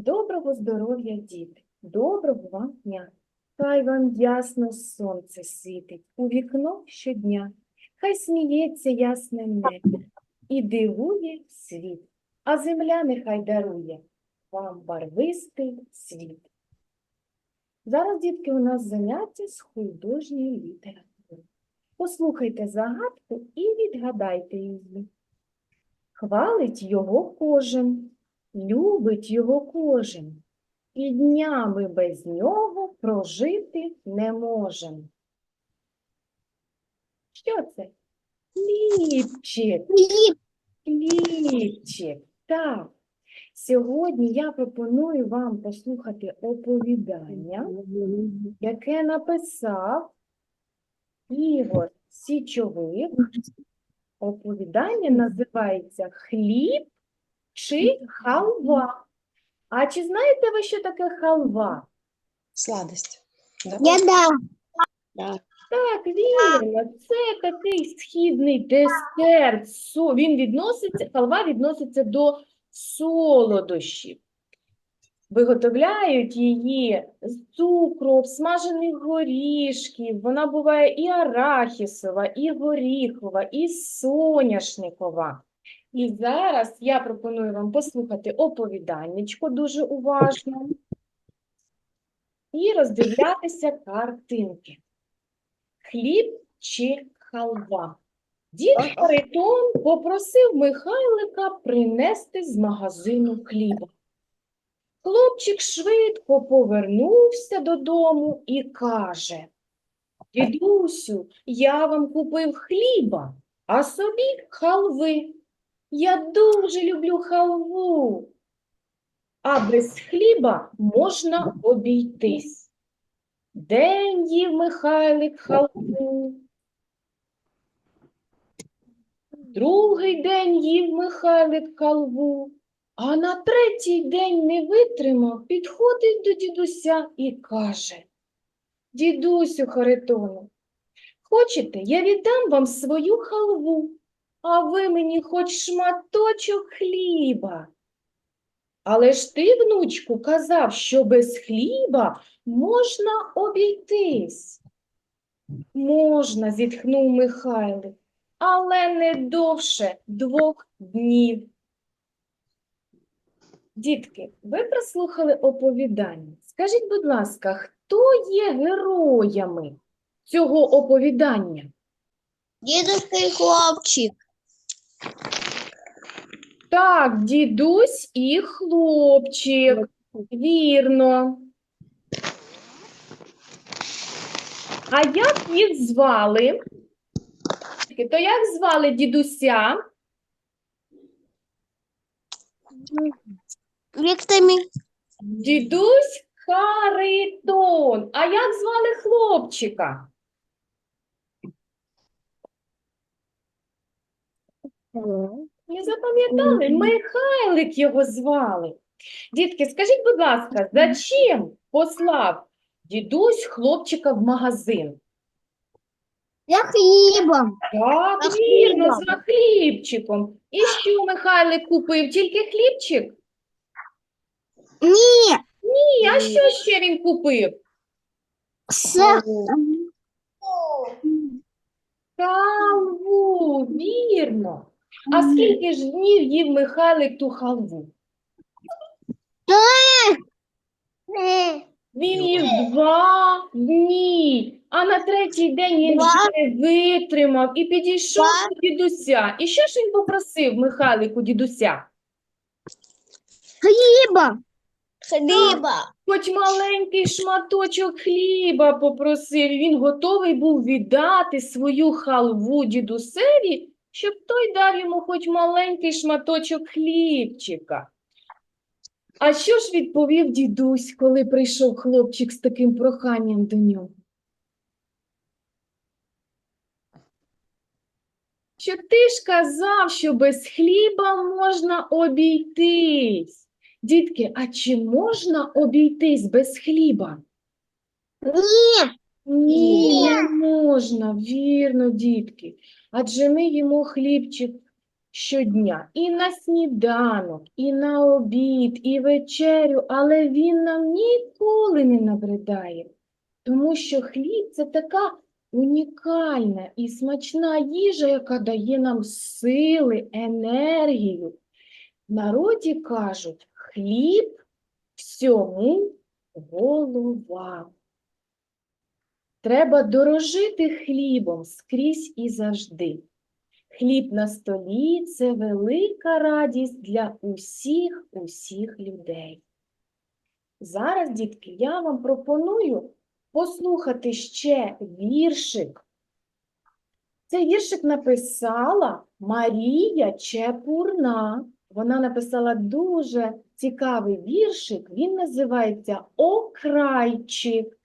Доброго здоров'я, діти! Доброго вам дня! Хай вам ясно сонце світить у вікно щодня, хай сміється ясне небо і дивує світ, а земля нехай дарує вам барвистий світ. Зараз, дітки, у нас заняття з художньої літератури. Послухайте загадку і відгадайте її. Хвалить його кожен, любить його кожен, і днями без нього прожити не можем. Що це? Хлібчик, хлібчик. Так. Сьогодні я пропоную вам послухати оповідання, яке написав Ігор Січовик. Оповідання називається Хліб чи халва. А чи знаєте ви, що таке халва? Сладость. Да? Я да. Так, вірно, це такий східний десерт. со- Він відноситься, халва відноситься до солодощів. Виготовляють її з цукру, смажених горішків. Вона буває і арахісова, і горіхова, і соняшникова. І зараз я пропоную вам послухати оповіданнячко дуже уважно і роздивлятися картинки. Хліб чи халва? Дід Харитон попросив Михайлика принести з магазину хліба. Хлопчик швидко повернувся додому і каже: Дідусю, я вам купив хліба, а собі халви. Я дуже люблю халву. А без хліба можна обійтись. День їв Михайлик халву. Другий день їв Михайлик халву, а на третій день не витримав, підходить до дідуся і каже: Дідусю Харитоне, хочете, я віддам вам свою халву, а ви мені хоч шматочок хліба. Але ж ти, внучку, казав, що без хліба можна обійтись. Можна, зітхнув Михайлик, але не довше двох днів. Дітки, ви прослухали оповідання. Скажіть, будь ласка, хто є героями цього оповідання? И хлопчик. Так, дідусь і хлопчик. Вірно. А як їх звали? То як звали дідуся? Вектами. Дідусь Харитон. А як звали хлопчика? Не запам'ятали? Михайлик його звали. Дітки, скажіть, будь ласка, за чим послав дідусь хлопчика в магазин? Я хлебом. Так, За вірно, хлібом. за хлібчиком. І що Михайлик купив? Тільки хлібчик? Не. Ні, а що ще він купив? С. Халву, вірно. А скільки ж днів їв Михайлик ту халву? Він їв два дні, а на третій день він Два. вже не витримав і підійшов Два. до дідуся. І що ж він попросив Михайлику дідуся? Хлебом. Хлеба. Хоч маленький шматочок хліба попросив, він готовий був віддати свою халву дідусеві, щоб той дав йому хоч маленький шматочок хлібчика. А що ж відповів дідусь, коли прийшов хлопчик з таким проханням до нього? Що ти ж казав, що без хліба можна обійтись. Дітки, а чи можна обійтись без хліба? Не. Ні, не можна, вірно, дітки. Адже ми їмо хлібчик щодня і на сніданок, і на обід, і вечерю, але він нам ніколи не набридає, тому що хліб це така унікальна і смачна їжа, яка дає нам сили, енергію. В народі кажуть, хліб всьому голова. Треба дорожити хлібом скрізь і завжди. Хліб на столі це велика радість для усіх усіх людей. Зараз, дітки, я вам пропоную послухати ще віршик. Цей віршик написала Марія Чепурна. Вона написала дуже цікавий віршик. Він називається Окрайчик.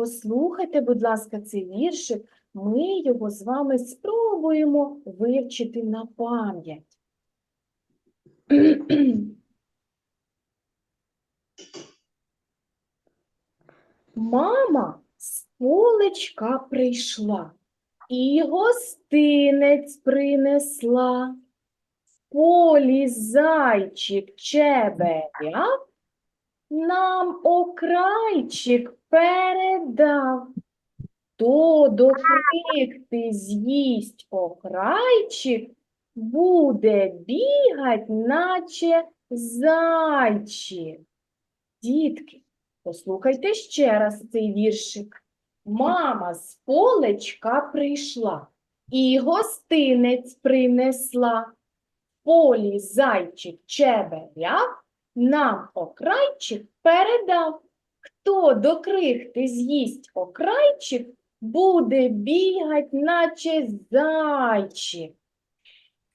Послухайте, будь ласка, цей віршик. Ми його з вами спробуємо вивчити на пам'ять. Мама з полечка прийшла і гостинець принесла. В полі зайчик чеберяв, нам окрайчик передав. То допекти з'їсть окрайчик, буде бігать, наче зайчик. Дітки, послухайте ще раз цей віршик. Мама з полечка прийшла і гостинець принесла. Полі зайчик чеберяв, нам окрайчик передав. Хто до крихти з'їсть окрайчик, буде бігать, наче зайчик.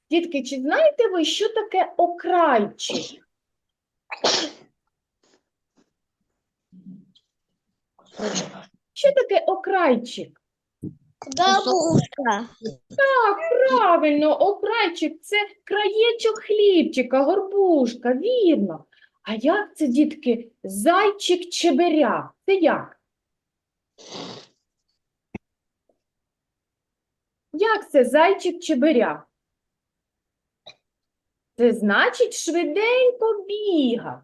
Дітки, чи знаєте ви, що таке окрайчик? Що таке окрайчик? Бабушка. Так, правильно, окрайчик це краєчок хлібчика, горбушка, вірно. А як це, дітки, зайчик чеберя? Це як? Як це зайчик чеберя? Це значить швиденько бігав.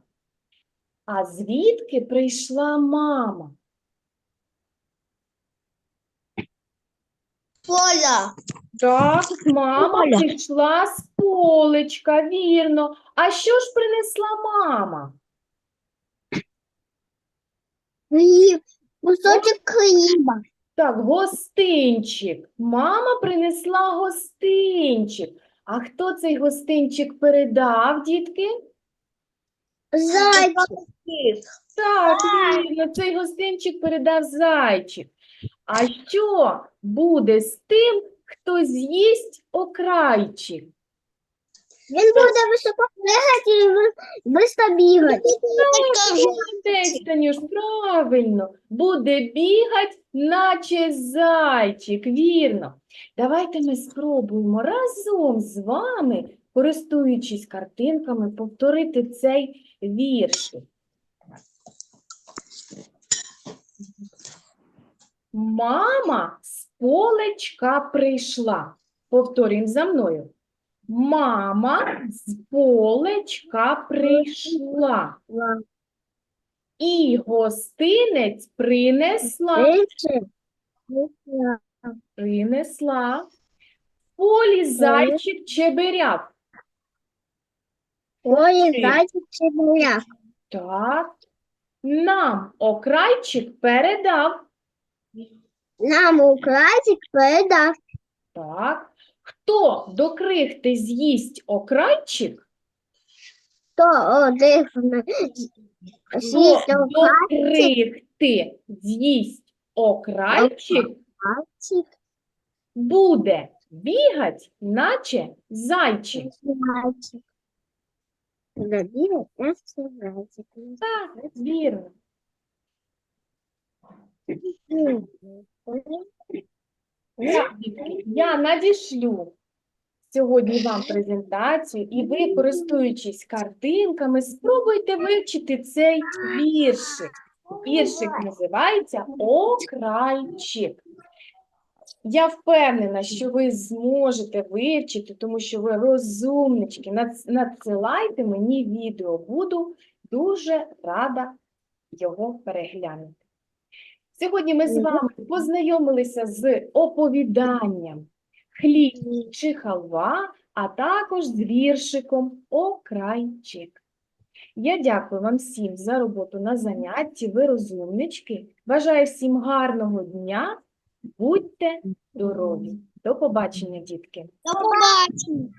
А звідки прийшла мама? Поля. Так, мама Оля. прийшла з полечка, вірно. А що ж принесла мама? Хліб. Кусочек хліба. Так, гостинчик. Мама принесла гостинчик. А хто цей гостинчик передав, дітки? Зайчик. Так, вірно, цей гостинчик передав зайчик. А що буде з тим, хто з'їсть окрайчик? Він буде високо бігати і ви- швидко бігати. Молодець, Танюш, правильно. Буде бігать, наче зайчик, вірно. Давайте ми спробуємо разом з вами, користуючись картинками, повторити цей віршик. Мама з полечка прийшла. Повторюємо за мною. Мама з полечка прийшла. І гостинець принесла, принесла. В полі зайчик чеберяв. Ой, зайчик чебуряк. Так. Нам окрайчик передав. Нам украсик передав. Так. Хто до крихти з'їсть окрайчик, То один хто з'їсть до крихти з'їсть окрайчик, украсик. буде бігать, наче зайчик. Зайчик. Забігать, я зайчик. Так, вірно. Так, дітки, Я надішлю сьогодні вам презентацію, і ви, користуючись картинками, спробуйте вивчити цей віршик. Віршик називається Окрайчик. Я впевнена, що ви зможете вивчити, тому що ви розумнички. Надсилайте мені відео. Буду дуже рада його переглянути. Сьогодні ми з вами познайомилися з оповіданням хліб чи халва, а також з віршиком Окрайчик. Я дякую вам всім за роботу на занятті. Ви розумнички. Бажаю всім гарного дня. Будьте здорові. До побачення, дітки. До побачення.